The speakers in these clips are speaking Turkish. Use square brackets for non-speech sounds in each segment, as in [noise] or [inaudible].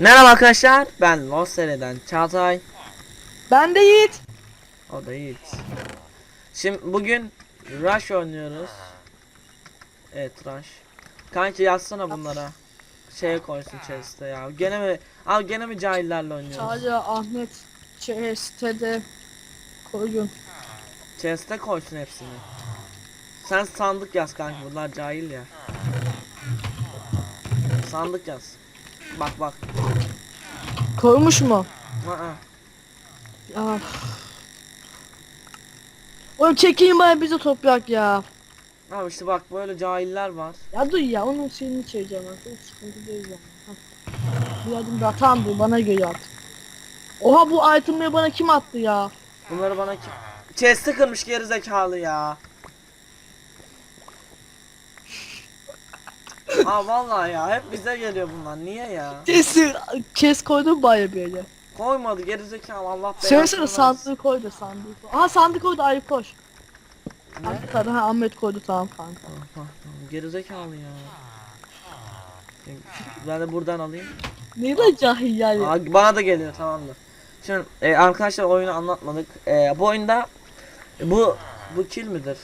Merhaba arkadaşlar ben Lost Sere'den Çağatay. Ben de Yiğit. O da Yiğit. Şimdi bugün Rush oynuyoruz. Evet Rush. Kanki yazsana bunlara. Şeye koysun chest'e ya. Gene mi Abi gene mi cahillerle oynuyoruz? Sadece Ahmet sitede koyun. Chest'e koysun hepsini. Sen sandık yaz kanki bunlar cahil ya. Sandık yaz. Bak bak Koymuş mu? Aa, Ya. Oğlum çekeyim bana bize toprak ya. Abi işte bak böyle cahiller var Ya dur ya onun şeyini çekeceğim artık. Sıkıntı değil. Hah. Bir adım daha tamam bu bana geliyor artık. Oha bu itemleri bana kim attı ya? Bunları bana kim... Chest'i kırmış geri zekalı ya. Aa vallahi ya hep bize geliyor bunlar. Niye ya? Kesin kes koydum baya böyle. Koymadı geri zekalı Allah belasını Söylesene versin. sandığı koydu sandığı koy. Aha sandık koydu ayıp koş. Ne? Tabii ha Ahmet koydu tamam kanka. Ah, pardon, Geri zekalı ya. Ben de buradan alayım. Ne de cahil yani. Aa, bana da geliyor tamamdır. Şimdi e, arkadaşlar oyunu anlatmadık. E, bu oyunda bu bu kill midir?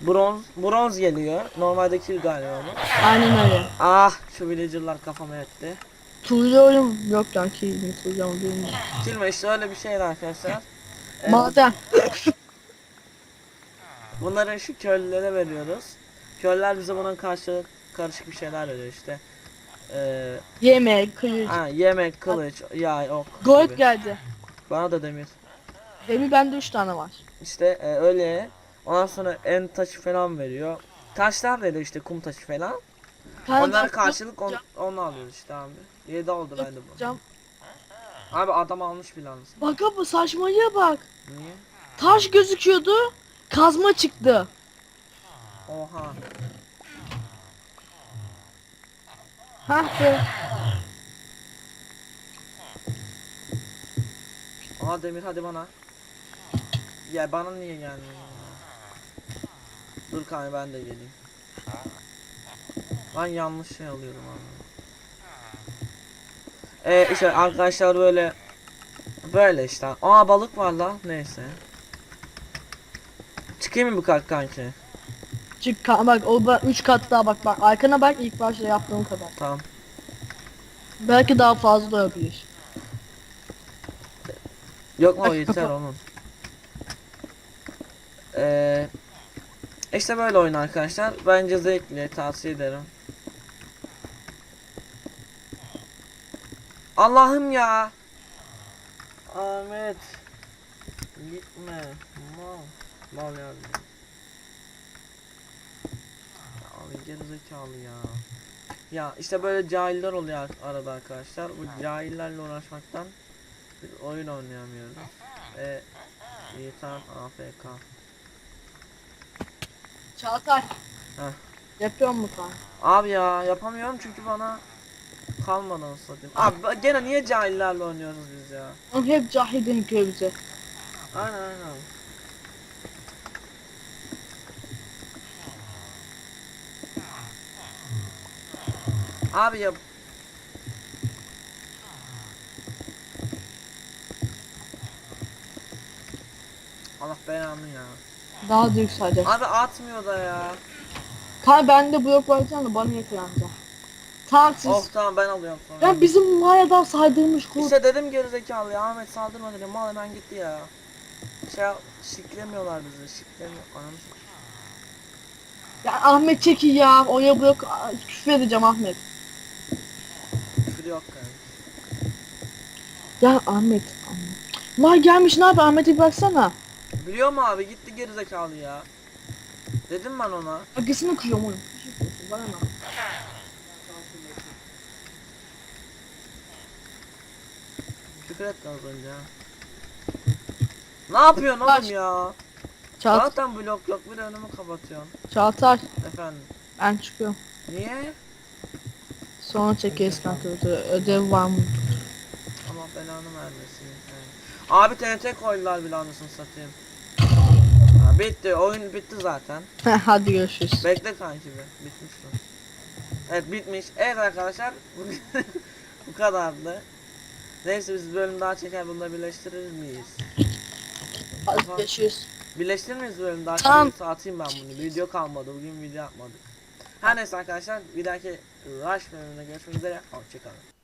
Bronz bronz geliyor. Normalde kill galiba bu. Aynen öyle. Ah şu villager'lar kafama etti. Tuğla oyun yok ya ki Tuğla oyun değil mi? Kilme işte öyle bir şeydi arkadaşlar. Ee, Maden. bunları şu köylülere veriyoruz. Köylüler bize bunun karşı karışık bir şeyler veriyor işte. Ee, Yemek, kılıç. ha, yemek, kılıç, yay, ok Gold gibi. geldi. Bana da demir. Demir bende 3 tane var. İşte e, öyle. Ondan sonra en taşı falan veriyor. Taşlar veriyor işte kum taşı falan. Onlara daha- karşılık on, onu alıyoruz işte abi. 7 oldu bende bu. Cam. Abi adam almış bile. Bak bu saçmalığa bak. Niye? Taş gözüküyordu. Kazma çıktı. Oha. Hah be. Aa demir hadi bana. Ya bana niye gelmiyor? Dur kanka ben de geleyim. Ben yanlış şey alıyorum abi. Ee işte arkadaşlar böyle böyle işte. Aa balık var la neyse. Çıkayım mı bu kalk kanki? Çık ka- bak o 3 kat daha bak bak arkana bak ilk başta yaptığım kadar. Tamam. Belki daha fazla da olabilir. Yok mu o yeter onun. Ee, işte böyle oyun arkadaşlar. Bence zevkli tavsiye ederim. Allah'ım ya. Ahmet. Gitme. Mal. Mal yardım. Abi gerizekalı ya. Ya işte böyle cahiller oluyor ar- arada arkadaşlar. Bu cahillerle uğraşmaktan biz oyun oynayamıyoruz. E Yiğitan AFK. Çağatay. Heh. Yapıyor mu kan? Abi ya yapamıyorum çünkü bana kalmadı satayım. Abi gene niye cahillerle oynuyoruz biz ya? Oğlum hep cahil deniliyor bize. Aynen aynen. Abi ya Allah belanı ya. Daha da yükselecek. Abi atmıyor da ya. Kan bende blok varken de bana yakalanacak. Tamam siz. Of tamam ben alıyorum sonra. Ya bizim mayadan saydırmış kurt. İşte dedim gerizekalı ya Ahmet saldırma dedim mal hemen gitti ya. Şey şiklemiyorlar bizi şiklemiyor. Ananı s- Ya Ahmet çeki ya. Oya blok küfür edeceğim Ahmet. küfür yok yani. Ya Ahmet. Ahmet. May gelmiş ne yapıyor Ahmet'e baksana. Biliyor mu abi gitti gerizekalı ya. Dedim ben ona. Akısını kırıyorum oğlum. Bana ne? Küfür etti az önce. Ne yapıyorsun oğlum ya? Çağat Zaten blok yok bir de önümü kapatıyorsun. Çağatay Efendim. ben çıkıyorum. Niye? Sonra çekeriz kanka öde- ödev var mı? Allah belanı vermesin. yani. Abi TNT koydular bile anasını satayım. Bitti oyun bitti zaten. [laughs] Hadi görüşürüz. Bekle kanki be. Bitmiş şu. Evet bitmiş. Evet arkadaşlar. Bu [laughs] kadardı. Neyse biz bölüm daha çeker bunu da birleştirir miyiz? Hadi görüşürüz. Birleştirir miyiz bölüm daha? Tamam. Tamam. atayım ben bunu. Video kalmadı. Bugün video yapmadık. Her neyse arkadaşlar bir dahaki Rush bölümünde görüşmek üzere. Hoşçakalın.